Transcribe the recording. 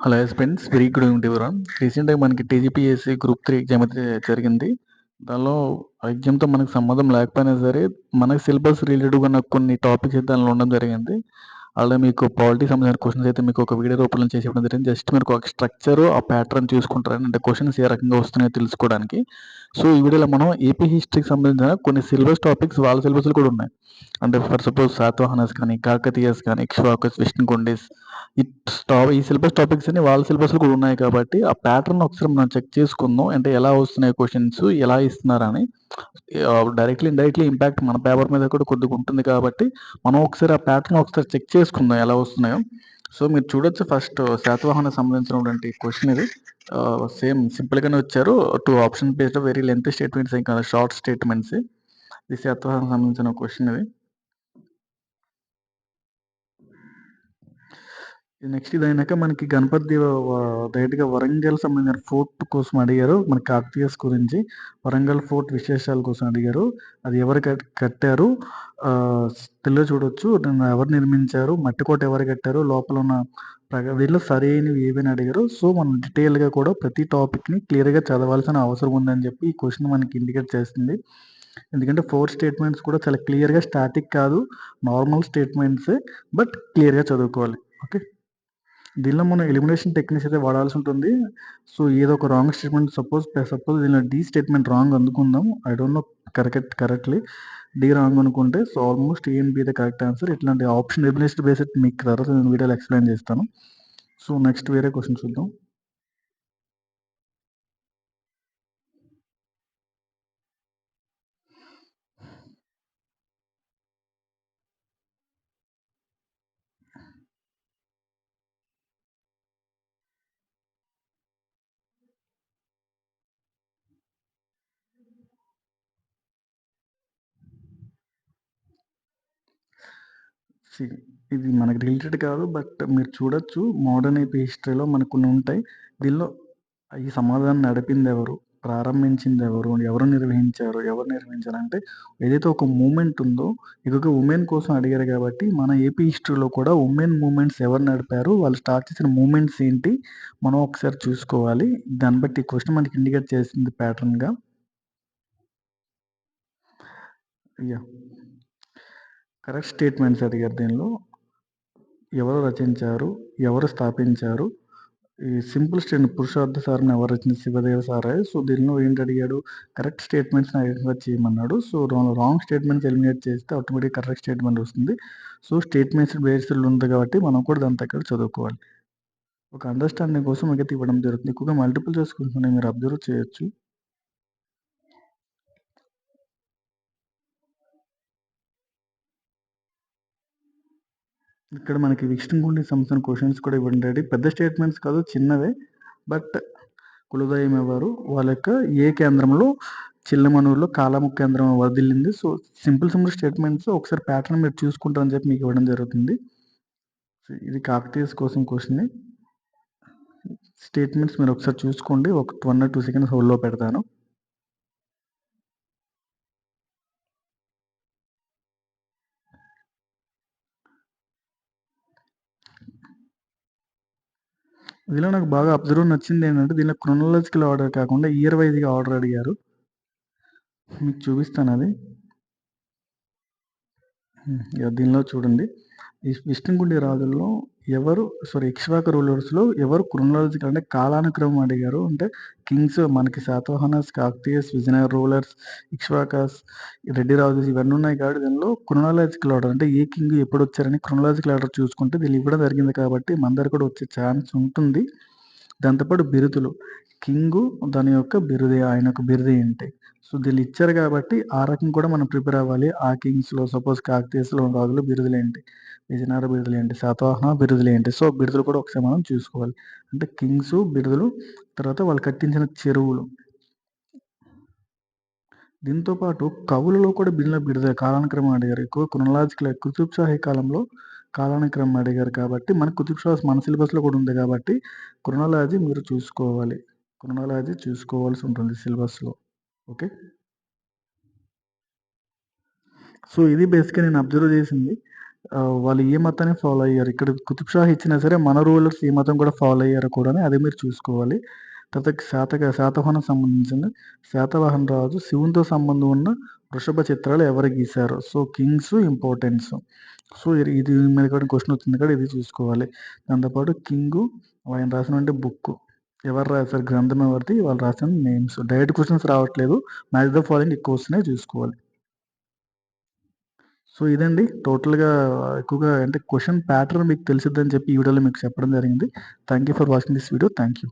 Hello friends very good evening ఎవరాన్ రీసెంట్గా మనకి TGPSC group three exam అయితే జరిగింది. దానిలో ఎగ్జామ్తో మనకు సంబంధం లేకపోయినా సరే మనకి సిలబస్ రిలేటెడ్గా ఉన్న కొన్ని టాపిక్స్ అయితే దానిలో ఉండడం జరిగింది. అలా మీకు పాలిటీ సంబంధించిన క్వశ్చన్స్ అయితే మీకు ఒక వీడియో రూపంలో చేసి ఇవ్వడం జరిగింది. జస్ట్ మీరు ఒక స్ట్రక్చర్ ఆ ప్యాటర్న్ చూసుకుంటారని అంటే క్వశ్చన్స్ ఏ రకంగా వస్తున్నాయో తెలుసుకోవడానికి. సో ఈ వీడియోలో మనం ఏపీ హిస్టరీకి సంబంధించిన కొన్ని సిలబస్ టాపిక్స్ వాళ్ళ సిలబస్లు కూడా ఉన్నాయి. అంటే ఫర్ సపోజ్ శాతవాహనస్ కానీ కాకతీయస్ కానీ ఇక్ష్వాకస్ విష్ణుకొండేస్ ఈ టాప్ ఈ సిలబస్ టాపిక్స్ అన్ని వాళ్ళ సిలబస్లు కూడా ఉన్నాయి కాబట్టి ఆ ప్యాటర్న్ ఒకసారి మనం చెక్ చేసుకుందాం. అంటే ఎలా వస్తున్నాయి క్వశ్చన్స్ ఎలా ఇస్తున్నారని డైరెక్ట్లీ ఇండైరెక్ట్లీ ఇంపాక్ట్ మన పేపర్ మీద కూడా కొద్దిగా ఉంటుంది కాబట్టి మనం ఒకసారి ఆ ప్యాటర్న్ ఒకసారి చెక్ చేసుకుందాం ఎలా వస్తున్నాయో. సో మీరు చూడొచ్చు ఫస్ట్ uh, శాతవాహన సంబంధించినటువంటి క్వశ్చన్ ఇది. Uh, సేమ్ సింపుల్గానే వచ్చారు. Two option based very length statements ఇంకా షార్ట్ స్టేట్మెంట్స్ ఇది శాతవాహన సంబంధించిన క్వశ్చన్ ఇది. నెక్స్ట్ ఇది అయినాక మనకి గణపతి డైరెక్ట్గా వరంగల్ సంబంధించిన ఫోర్ట్ కోసం అడిగారు. మన కార్తీయస్ గురించి వరంగల్ ఫోర్ట్ విశేషాల కోసం అడిగారు. అది ఎవరు కట్టారు? తెల్ల చూడొచ్చు. ఎవరు నిర్మించారు? మట్టికోట ఎవరు కట్టారు? లోపల ఉన్న వీళ్ళు సరైనవి ఏవైనా అడిగారు. సో మనం డీటెయిల్గా కూడా ప్రతి టాపిక్ని క్లియర్గా చదవాల్సిన అవసరం ఉందని చెప్పి ఈ క్వశ్చన్ మనకి ఇండికేట్ చేస్తుంది. ఎందుకంటే ఫోర్ స్టేట్మెంట్స్ కూడా చాలా క్లియర్గా స్టాటిక్ కాదు. నార్మల్ స్టేట్మెంట్సే బట్ క్లియర్గా చదువుకోవాలి. ఓకే దీనిలో మనం ఎలిమినేషన్ టెక్నిక్స్ అయితే వాడాల్సి ఉంటుంది. సో ఏదో ఒక రాంగ్ స్టేట్మెంట్ సపోజ్ సపోజ్ దీనిలో D statement wrong అందుకుందాం. I don't know correct correctly D wrong అనుకుంటే so almost A B the correct answer ఇట్లాంటి ఆప్షన్ ఎలిమినేషన్ బేస్డ్ మీకు తర్వాత నేను వీడియోలో ఎక్స్ప్లెయిన్ చేస్తాను. సో నెక్స్ట్ వేరే క్వశ్చన్ చూద్దాం. ఇది మనకి రిలేటెడ్ కాదు బట్ మీరు చూడొచ్చు మోడర్న్ ఏపీ హిస్టరీలో మనకు కొన్ని ఉంటాయి. దీనిలో ఈ సమాధానం నడిపింది ఎవరు? ప్రారంభించింది ఎవరు? ఎవరు నిర్వహించారు? ఎవరు నిర్వహించారు? అంటే ఏదైతే ఒక మూమెంట్ ఉందో ఇక ఉమెన్ కోసం అడిగారు కాబట్టి మన ఏపీ హిస్టరీలో కూడా ఉమెన్ మూమెంట్స్ ఎవరు నడిపారు? వాళ్ళు స్టార్ట్ చేసిన మూమెంట్స్ ఏంటి? మనం ఒకసారి చూసుకోవాలి. దాన్ని బట్టి క్వశ్చన్ మనకి ఇండికేట్ చేసింది ప్యాటర్న్గా యా కరెక్ట్ స్టేట్మెంట్స్ అడిగారు దీనిలో. ఎవరు రచించారు? ఎవరు స్థాపించారు? ఈ సింపుల్ స్టేట్ పురుషార్థ సార్ని ఎవరు రచించారు? శివదేవ సారే. సో దీనిలో ఏంటి అడిగాడు? కరెక్ట్ స్టేట్మెంట్స్ని ఐడెంటిఫై చేయమన్నాడు. సో రాంగ్ స్టేట్మెంట్స్ ఎలిమినేట్ చేస్తే ఆటోమేటిక్ కరెక్ట్ స్టేట్మెంట్ వస్తుంది. సో స్టేట్మెంట్స్ బేస్డ్ ఉంది కాబట్టి మనం కూడా దాని దగ్గర చదువుకోవాలి. ఒక అండర్స్టాండింగ్ కోసం మిగతా ఇవ్వడం జరుగుతుంది. ఎక్కువగా మల్టిపుల్ చేసుకుంటున్నాయి మీరు అబ్జర్వ్ చేయొచ్చు. ఇక్కడ మనకి విష్ణుగుండి సంబంధించిన క్వశ్చన్స్ కూడా ఇవ్వండి పెద్ద స్టేట్మెంట్స్ కాదు చిన్నవే. బట్ కులదయం ఎవరు? వాళ్ళ యొక్క ఏ కేంద్రంలో? చిల్లమనూరులో కాలము కేంద్రం వదిలింది సో సింపుల్ సింపుల్ స్టేట్మెంట్స్ ఒకసారి ప్యాటర్న్ మీరు చూసుకుంటారని చెప్పి మీకు ఇవ్వడం జరుగుతుంది. ఇది కాకతీయస్ కోసం క్వశ్చన్. స్టేట్మెంట్స్ మీరు ఒకసారి చూసుకోండి. ఒక వన్ ఆర్ టూ సెకండ్స్ హోల్లో పెడతాను. దీనిలో నాకు బాగా అబ్జర్వ్ నచ్చింది ఏంటంటే దీనిలో క్రొనలాజికల్ ఆర్డర్ కాకుండా ఇయర్ వైజ్గా ఆర్డర్ అడిగారు. మీకు చూపిస్తాను అది. దీనిలో చూడండి. ఈ విష్ణుగుండి రాజుల్లో ఎవరు సారీ ఇక్ష్వాక రూలర్స్లో ఎవరు క్రొనలాజికల్ అంటే కాలానుక్రమం అడిగారు అంటే కింగ్స్ మనకి శాతవాహనస్ కాక్తియస్ విజయనగర్ రూలర్స్ ఇక్ష్వాకస్ రెడ్డి రాజు ఇవన్నీ ఉన్నాయి కాబట్టి దీనిలో క్రొనలాజికల్ ఆర్డర్ అంటే ఏ కింగ్ ఎప్పుడు వచ్చారని క్రొనలాజికల్ ఆర్డర్ చూసుకుంటే దీన్ని ఇవ్వడం జరిగింది కాబట్టి మందరు కూడా వచ్చే ఛాన్స్ ఉంటుంది. దాంతోపాటు బిరుదులు. కింగు దాని యొక్క బిరుదే ఆయన యొక్క బిరుదే ఏంటి సో దీన్ని ఇచ్చారు కాబట్టి ఆ రకం కూడా మనం ప్రిపేర్ అవ్వాలి. ఆ కింగ్స్లో సపోజ్ కాకతీయస్లో రాజులు బిరుదులు ఏంటి? విజయనగర బిరుదులు ఏంటి? శాతవాహన బిరుదులు ఏంటి? సో బిరుదులు కూడా ఒకసారి మనం చూసుకోవాలి. అంటే కింగ్స్ బిరుదులు తర్వాత వాళ్ళు కట్టించిన చెరువులు. దీంతో పాటు కవులలో కూడా బిల్లుల బిరుదు కాలానుక్రమం అడిగారు. ఎక్కువ క్రొనలాజికల్ కుతుబ్ షాహీ కాలంలో కాలానుక్రమం అడిగారు కాబట్టి మన కుతుబ్షాజ్ మన సిలబస్లో కూడా ఉంది కాబట్టి క్రొనాలజీ మీరు చూసుకోవాలి. క్రొనాలజీ చూసుకోవాల్సి ఉంటుంది సిలబస్లో ఓకే సో ఇది బేసిక్గా నేను అబ్జర్వ్ చేసింది వాళ్ళు ఏ మతాన్ని ఫాలో అయ్యారు. ఇక్కడ కుతుబ్ షాహ్ ఇచ్చినా సరే మన రూలర్స్ ఏ మతం కూడా ఫాలో అయ్యారు కూడా అది మీరు చూసుకోవాలి. తర్వాత శాతక శాతవాహనం సంబంధించింది. శాతవాహన రాజు శివునితో సంబంధం ఉన్న వృషభ చిత్రాలు ఎవరు గీశారు. So, kings importance. సో, ఇది ఇది మీద కూడా క్వశ్చన్ వచ్చింది కూడా ఇది చూసుకోవాలి. దాంతోపాటు కింగ్ ఆయన రాసినటువంటి బుక్కు. ఎవరు రాసారు గ్రంథం ఎవరిది, వాళ్ళు రాసిన నేమ్స్. డైరెక్ట్ క్వశ్చన్స్ రావట్లేదు. మ్యాచ్ ద ఫాలోయింగ్ ఎక్కువ వస్తున్నాయి చూసుకోవాలి. సో, ఇదండి టోటల్‌గా ఎక్కువగా అంటే క్వశ్చన్ ప్యాటర్న్ మీకు తెలిసిద్దని చెప్పి ఈ వీడియోలో మీకు చెప్పడం జరిగింది. Thank you for watching this video. Thank you.